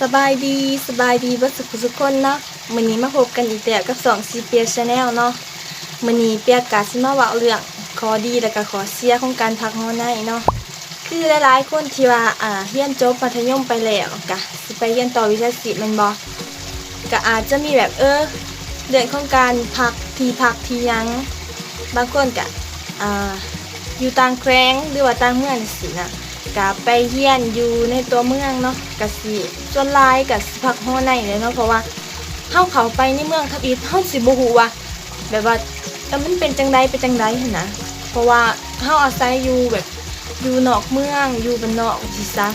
สบายดีสบายดีเบัสุขสุขคนเนาะมื้อนี้มาพบกันอีกแล้วกับ2 c p s Channel เนาะมื้อนี้เปียกกาสิมาว้าเรื่องขอดีและก็ขอเสียของการพักฮอในเนาะคือหลายๆคนที่ว่าอ่าเรียนจบมัธยมไปแล้วก็สิไปเรียนต่อวิชาศิลป์ม่นบ่ก็อาจจะมีแบบเออเรื่องของการพักทีพักทียังบางคนก็อ่าอยู่ต่างแคว้งหรือว่าต่างเมืองสินะ กับไปเฮียนอยู่ในตัวเมืองเนาะกะสิส่วนลายกะสิพักห้อในเลยเนาะเพราะว่าเฮาเขาไปในเมืองทับอีเฮาสิบ่ฮู้ว่าแบบว่าเออมันเป็นจังไดเป็นจังไดเหั่นนะเพราะว่าเฮาอาศัยอยู่แบบอยู่นอกเมืองอยู่บนนอกสิซะ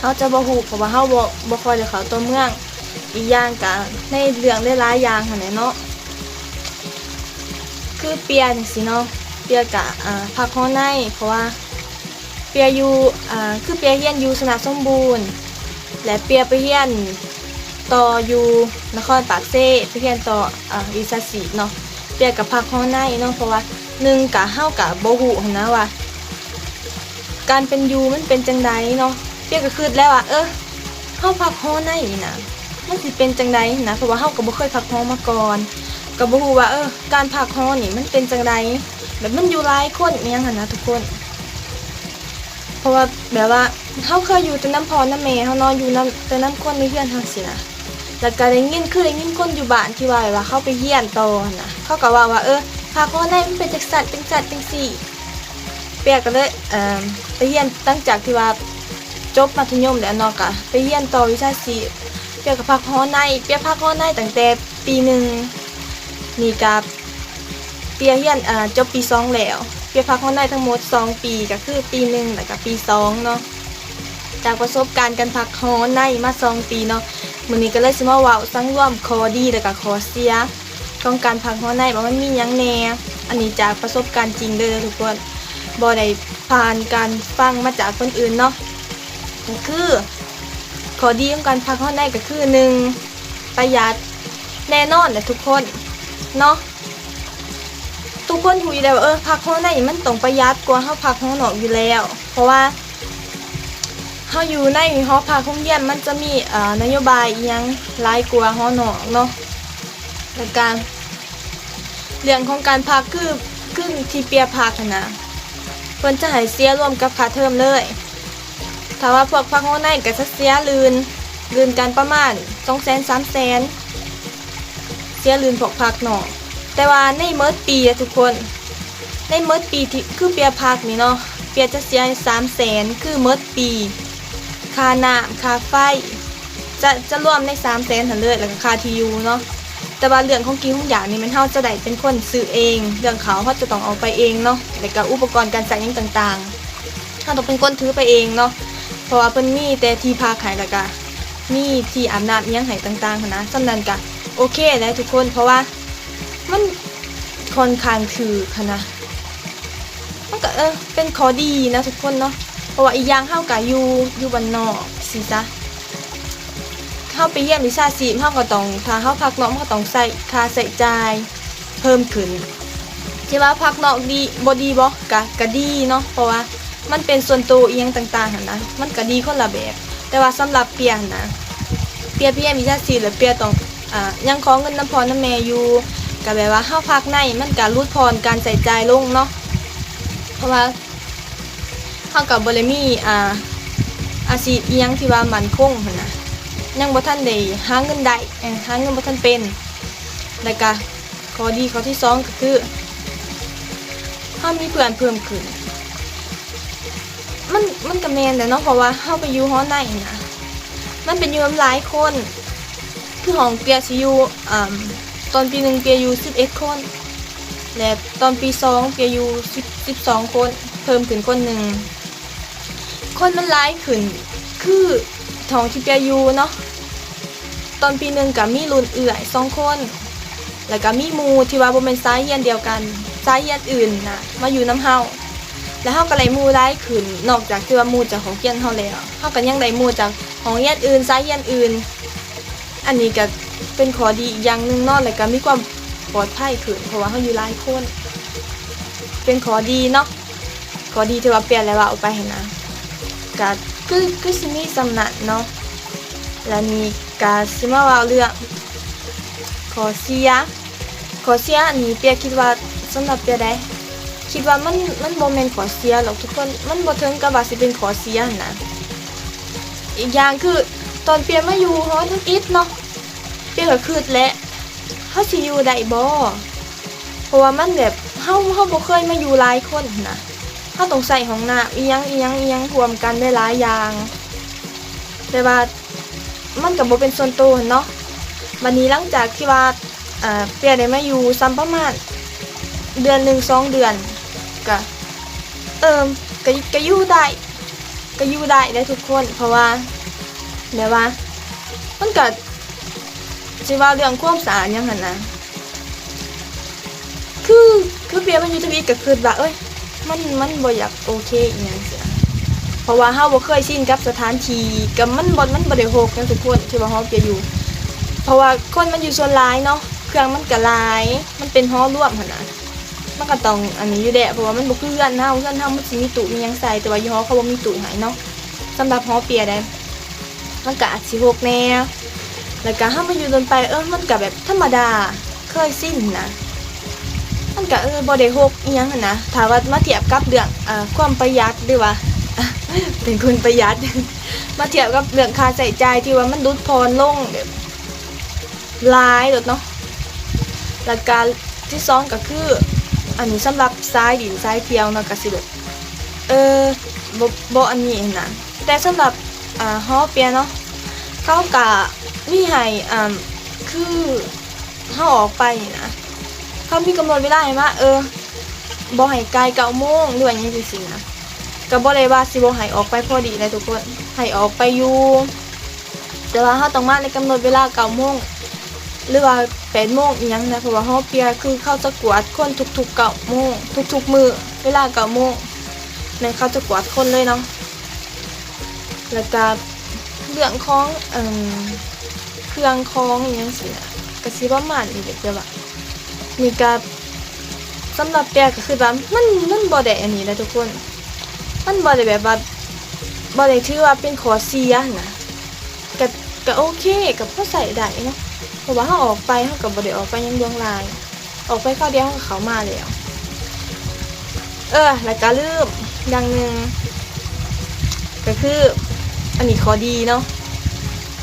เฮาจะบ่ฮูเพราะว่าเฮาบ่บ่คอยได้เขาตัวเมืองอีกอย่างกะในเรื่องได้หลายอย่างหันแหเนาะคือเปียจังซี่เนาะเปียกะอ่าพักห้อในเพราะว่า ปียอยู่อ่าคือเปียเฮียนอยู่สนาสมบูรณ์ และเปียไปเฮียนต่ออยู่นครปากเซ่ไปเฮียนต่ออ่าวิชาศิลป์เนาะเปียกับพักห้องในเนาะเพราะว่าหนึ่งกะเฮากะโบ่ฮู้หั้นนะว่าการเป็นอยู่มันเป็นจังไดเนาะเปียก็คิดแล้วว่าเออเฮาพักห้องในนี่นะมันสิเป็นจังไดนะเพราะว่าเฮาก็บ่เคยพักห้องมาก่อนก็บ่ฮู้ว่าเออการพักห้องนี่มันเป็นจังไดแบบมันอยู่หลายคนอิหยังหั่นนะทุกคน เพราะว่าแบบว่าเขาเคยอยู่แต่น้ำพอน้ำเมเขานอนอยู่น้ำแต่น้ำก้นในเฮียนทางสินะแล้วก็ได้ยินคือได้ยินคนอยู่บ้านที่ว่าว่าเขาไปเฮียนโตอนะเขาก็ว่าว่าเออพาเขาได้มันเป็นจักสัตว์จังสัตว์จังสี่เปียกก็เลยเอ่อไปเฮียนตั้งจากที่ว่าจบมัธยมแล้วเนาะก็ไปเฮียนต่อวิชาศิลป์เปียกกับพักฮอในเปียกพักฮอในตั้งแต่ปีหนึ่งนี่กับเปียเฮียนอ่าจบปีสองแล้ว เปียพักห้องได้ทั้งหมด 2 ปีก็คือปีหนึ่งแล้วก็ปี2เนาะจากประสบการณ์การพักห้องในมา 2 ปีเนาะมื้อนี้ก็เลยสิมาเว้าสังรวมข้อดีแล้วก็ข้อเสียของการพักห้องในว่ามันมีหยังแหน่อันนี้จากประสบการณ์จริงเด้อทุกคนบ่ได้ผ่านการฟังมาจากคนอื่นเนาะก็คือขอดีของการพักห้องในก็คือหนึ่งประหยัดแน่นอนแหละทุกคนเนาะ ทุกคนถูกอยู่แล้วเออพักห้องในมันต้องประหยัดกว่าเฮาพักห้องนอกอยู่แล้ว เพราะว่าเฮาอยู่ในหอพักห้องเรียนมันจะมีเอ่อนโยบายอีหยังหลายกว่าห้องนอกเนาะและการเรื่องของการพักคือคือที่เปียพักนะเพิ่นจะให้เสียรวมกับค่าเทอมเลยถ้าว่าพวกพักห้องในก็จะเสียลืนลืนกันประมาณ200,000 300,000เสียลืนพวกพักนอก แต่ว่าในเมิดปีอะทุกคน ในเมิดปีที่คือเปียพักนี่เนาะเปียจะเสียสามแสนคือเมิดปีค่าน้ำค่าไฟ จะจะรวมในสามแสนทันเลยแล้วก็ค่าทียูเนาะแต่ว่าเรื่องของกินของอย่างนี่มันเฮาจะได้เป็นคนซื้อเอง เรื่องเขาเขาจะต้องเอาไปเองเนาะแล้วก็อุปกรณ์การใช้ยังต่างๆเฮาต้องเป็นคนถือไปเองเนาะเพราะว่าเพิ่นมีแต่ที่พักให้แล้วก็มีที่อาบน้ำอิหยังให้ต่างๆหั้นนะสำนั้นก็โอเคแล้วทุกคนเพราะว่า มันค่อนข้างถือคะนะมันก็เออเป็นขอดีนะทุกคนเนาะเพราะว่าอีกอย่างเฮากะอยู่อยู่บ้านนอกสิจ๊ะเฮาไปเยี่ยมวิชาชีพเฮาก็ต้องถ้าเฮาพักนอกก็ต้องใส่ค่าใส่จ่ายเพิ่มขึ้นที่ว่าพักนอกดีบ่ดีบ่กะกะดีเนาะเพราะว่ามันเป็นส่วนตัวเอียงต่างๆหันนะมันก็ดีคนละแบบ แต่ว่าสำหรับเปียนนะเปียเปียวิชาชีพแล้วเปียต้องอ่ายังขอเงินน้ำพรน้ำแม่อยู่ ก็แบบว่าเฮาพักในมันก็ลดพรการใส่ใจลงเนาะเพราะว่าเฮากับบ่ได้มีอ่าอาชีพยังที่ว่ามันคงนะยังบ่ทันได้หาเงินได้เอ้ยหาเงินบ่ทันเป็นแล้วก็ข้อดีข้อที่สองก็คือเฮามีเพื่อนเพิ่มขึ้นมันมันก็แมนแหละเนาะเพราะว่าเฮาไปอยู่ห้อในนะมันเป็นอยู่กับหลายคน คือของเปียสิอยู่อ่า ตอนปีหนึ่งเปียอยู่11คน และตอนปีสองเปียอยู่10 12คน เพิ่มขึ้นคนหนึ่ง คนมันร้ายขึ้น คือทองที่เปียอยู่เนาะ ตอนปีหนึ่งกับมีรุ่นเอื่อยสองคน แล้วก็มีมูที่ว่าบ่เป็นสายเฮียนเดียวกันสายเฮียนอื่นนะมาอยู่น้ำเฮาแล้วเฮาก็เลยหมู่ร้ายขึ้น นอกจากที่ว่ามูจากของเฮียนเฮาแล้วเฮาก็ยังได้มูจากของเฮียนอื่นสายเฮียนอื่น อันนี้ก็ เป็นข้อดีอีกอย่างหนึ่งเนอกเลยก็มีความปลอดภัยขึ้นเพราะว่าเขาอยู่หลายคน เป็นข้อดีเนาะข้อดีที่ว่าเปลี่ยนแล้วว่าเอาไปเห็นนะก็คือคือสิมีสำนักเนาะแล้วนี่กาซิมาว่าเรื่องขอเสียขอเสียอันนี้เปียคิดว่าสำหรับเปียได้คิดว่ามันมันโมเมนขอเสียหรอกทุกคนมันบ่ถึงกับว่าสิเป็นขอเสียหั่นนะอีกอย่างคือตอนเปียมาอยู่ฮอทั้งอิดเนาะ เปียก็คืดและเฮาสิอยู่ได้บ่เพราะว่ามันแบบเฮาเฮาบ่เคยมาอยู่หลายคนนะเฮาต้องใส่ห้องน้ำอีหยังอีหยังอีหยังรวมกันได้หลายอย่าง แต่ว่ามันก็บ่เป็นส่วนตัวเนาะวันนี้หลังจากที่ว่าอ่าเปียได้มาอยู่ซ้ำประมาณเดือนหนึ่งสองเดือนก็เอิมก็ก็อยู่ได้ก็อยู่ได้ได้ทุกคน เพราะว่าแบบว่ามันก็ สิว่าเรื่องความสะอาดยังหันนะคือคือเปียมันอยู่ทวีก็คือว่าเอ้ยมันมันบ่อยากโอเคอีหยังเสียเพราะว่าเฮาบ่เคยชินกับสถานที่กับมันบ่มันบ่ได้โหกนะทุกคนที่ว่าเฮาเปียอยู่ เพราะว่าคนมันอยู่ส่วนหลายเนาะเครื่องมันก็หลาย มันเป็นฮอร่วมหั่นน่ะมันก็ต้องอันนี้อยู่แหละเพราะว่ามันบ่คือเพื่อนเฮาเพื่อนเฮามันสิมีตู้มีหยังใส่แต่ว่ายี่ห้อเขาบ่มีตู้ให้เนาะสำหรับฮอเปียได้มันก็อาจสิหกแน่ แล้วก็เฮามาอยู่จนไปเออมันก็แบบธรรมดาเคยสิ้นนะมันก็เออบ่ได้หกอีหยังนะถ้าว่ามาเทียบกับเรื่องอ่าความประหยัดหรือว่าเป็นคนประหยัด มาเทียบกับเรื่องค่าใช้จ่ายที่ว่ามันลดพรลงแบบหลายโดดเนาะแล้วก็ที่สองก็คือ อันนี้สำหรับซ้ายดินซ้ายเที่ยวเนาะก็สิแบบเออบ่บ่อันนี้นะแต่สำหรับอ่าฮอเปียเนาะ เขาก็มีให้อ่าคือเฮาออกไปนะเขามีกำหนดเวลาให้ว่าเออบ่ให้ไกล9โมงหรือว่าหยังจังซี่นะก็บ่ได้ว่าสิบ่ให้ออกไปพอดีเลยทุกคนให้ออกไปอยู่แต่ว่าเฮาต้องมาในกำหนดเวลา9โมงหรือว่าแปดโมงอีหยังนะเพราะว่าฮอเปียคือเขาจะกวาดคนทุกๆเก้าโมงทุกๆมือเวลาเก้าโมงนั่นเขาจะกวาดคนเลยเนาะแล้วก็ เรื่องของเอ่อเครื่องของอหยังสินะก็สิประมาณนี้เด็กเด้อว่ามีกาสำหรับเปียก็คือว่ามันมันบ่ได้อันนี้นะทุกคน มันบ่ได้แบบว่าบ่ได้ถือว่าเป็นขอเสียนะก็ก็โอเคกับพอใส่ได้เนาะเพราะว่าเขาออกไปเขากับบไดออกไปยังดวงลาย ออกไปข้าวเดียวก็เขามาแล้วเออแล้วก็ลืมอย่างหนึ่งก็คือ อันนี้ขอดีเนาะ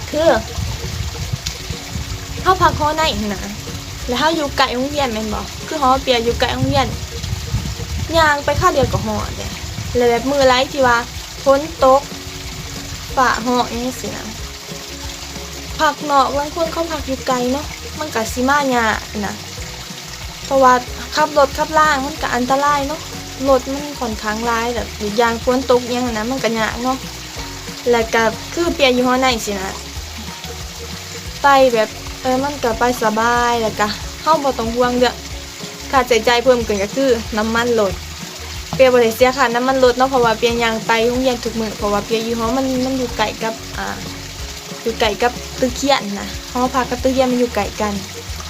คือเขาพักหอในนะแล้วเขาอยู่ไกลโรงเรียนแม่นบอกคือหอเปียอยู่ไกลโรงเรียนยางไปข้าวเดียวกับหอเลยแล้วแบบมือไร้ที่ว่าพ้นตกฝ่าหออย่างนี้สินะผักเนาะบางคนเขาผักอยู่ไกลเนาะมันก็สิมาหยากนะเพราะว่าขับรถขับล่างมันก็อันตรายเนาะรถมันค่อนข้างร้ายแบบอย่างฝนตกยังนั้นะมันก็ยากเนาะ แล้วก็คือเปียอยู่ห้อในสินะไปแบบเออมันก็ไปสบายแล้วก็เฮาบ่ต้องห่วงเด้อค่าใช้จ่ายเพิ่มขึ้นก็คือน้ำมันรถเปียบ่ได้เสียค่าน้ำมันรถเนาะเพราะว่าเปียยางไปโรงเรียนทุกมื้อเพราะว่าเปียอยู่ห้อมันมันอยู่ไกลกับอ่าอยู่ไก่กับตึกเขียนนะหอพักกับตึกเขียนมันอยู่ไก่กัน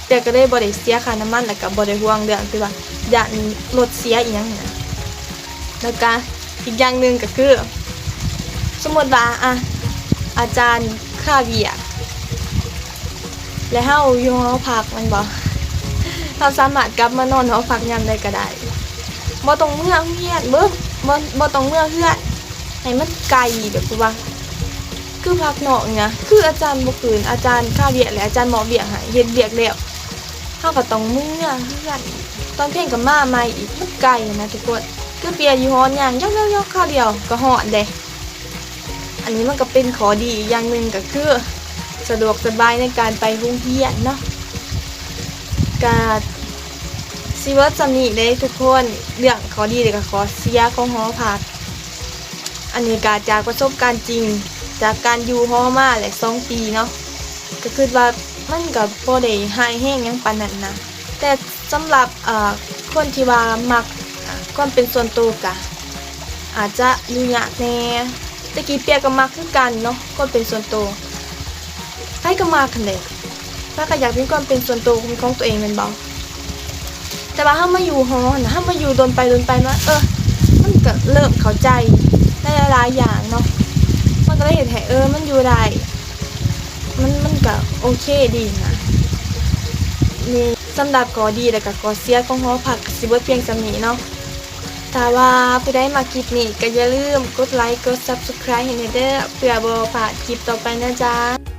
แต่ก็ได้บ่ได้เสียค่าน้ำมันแล้วก็บ่ได้ห่วงเรื่องที่ว่าย่านรถเสียอีหยังนะแล้วก็อีกอย่างหนึ่งก็คือ สมมติว่าอะอาจารย์คาเวียแล้วเฮาอยู่หอพักมันบ่เราสามารถกลับมานอนหอพักยามใดก็ได้บ่ต้องเมื่อเฮียนเบิ่บ่บ่ต้องเมื่อเฮือนให้มันไกลแบบว่าคือพักเนาะเนี่ยคืออาจารย์บ่คืนอาจารย์ค่าเบียกและอาจารย์หมอเบียกให้เฮ็ดเบียกแล้วเฮาก็ต้องมื้อเฮือนตอนเที่ยงก็มาใหม่อีกมันไกลนะทุกคนคือเปียอยู่ฮอนย่างยอกๆๆข้าวเดียวก็ฮอดเด้ นนี้มันก็เป็นข้อดีอีกอย่างหนึ่งก็คือ สะดวกสบายในการไปโรงเรียนเนาะกาสิว่าจำนี้ได้ทุกคนเรื่องข้อดีและก็ข้อเสียของหอพักอันนี้ก็จากประสบการณ์จริง จากการอยู่ฮอมาแหละสองปีเนาะก็คือว่ามันกับโบได้หายแห้งยังปานนั้นนะแต่สำหรับคนที่ว่ามักอ่าความเป็นส่วนตัวกะอาจจะยู่ยากแน่ ตะกี้เปียก็มักคือกันเนาะความเป็นส่วนตัวใครก็มักกันเลยถ้าก็อยากมีความเป็นส่วนตัวของตัวเองแมันบ่แต่ว่าถ้ามาอยู่ฮอนถ้ามาอยู่โดนไปโดนไปมาเออ มันก็เริ่มเข้าใจได้หลายๆอย่างเนาะมันก็เลยเห็นให้เออ มันอยู่ได้ก็โอเคดีนะนี่สำหรับกอดีแล้วก็กอเสียของหอพักก็สิเบิดเพียงสำนีเนาะ ถ้าว่าผู้ใดมาคลิปนี้ก็อย่าลืมกดไลค์กด Subscribe ให้เด้อเพื่อบ่พลาดคลิปต่อไปนะจ๊ะ